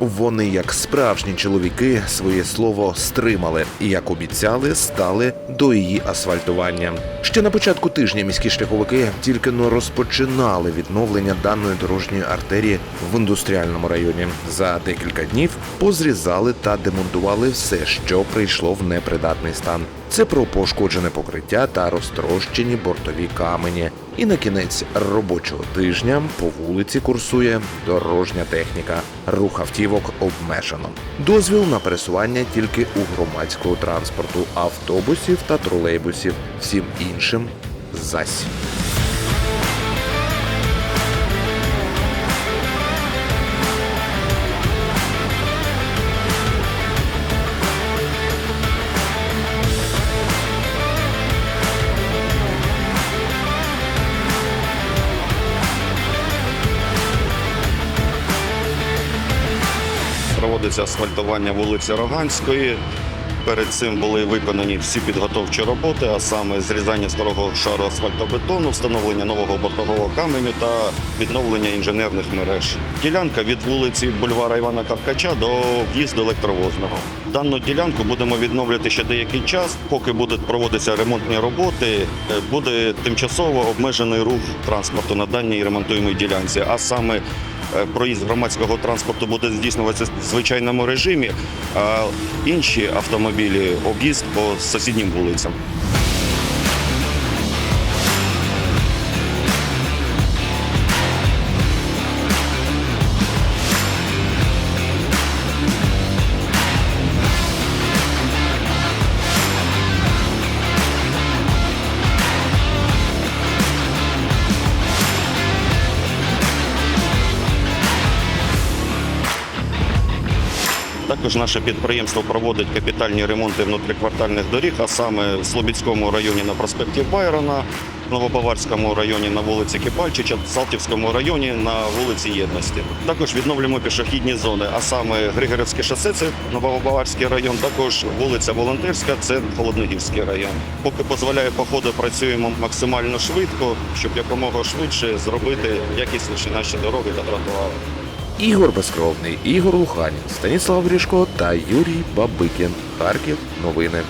Вони, як справжні чоловіки, своє слово стримали і, як обіцяли, стали до її асфальтування. Ще на початку тижня міські шляховики тільки но розпочинали відновлення даної дорожньої артерії в індустріальному районі. За декілька днів позрізали та демонтували все, що прийшло в непридатний стан. Це про пошкоджене покриття та розтрощені бортові камені. І на кінець робочого тижня по вулиці курсує дорожня техніка. Рух автівок обмежено. Дозвіл на пересування тільки у громадського транспорту, автобусів та тролейбусів. Всім іншим зась. Проводиться асфальтування вулиці Роганської. Перед цим були виконані всі підготовчі роботи, а саме зрізання старого шару асфальтобетону, встановлення нового бортового каменю та відновлення інженерних мереж. Ділянка від вулиці Бульвара Івана Каркача до в'їзду електровозного. Дану ділянку будемо відновлювати ще деякий час. Поки будуть проводитися ремонтні роботи, е, буде тимчасово обмежений рух транспорту на даній ремонтуємій ділянці, а саме Проїзд громадського транспорту буде здійснюватися в звичайному режимі, а інші автомобілі об'їзд по сусіднім вулицям. Також наше підприємство проводить капітальні ремонти внутріквартальних доріг, а саме в Слобідському районі на проспекті Байрона, в Новобаварському районі на вулиці Кипальчича, в Салтівському районі на вулиці Єдності. Також відновлюємо пішохідні зони, а саме Григорівське шосе, це Новобаварський район, також вулиця Волонтерська, це Холодногірський район. Поки дозволяє походу, працюємо максимально швидко, щоб якомога швидше зробити якісніші наші дороги та тротуари. Ігор Безкровний, Ігор Луханін, Станіслав Грішко та Юрій Бабикін. Харків. Новини.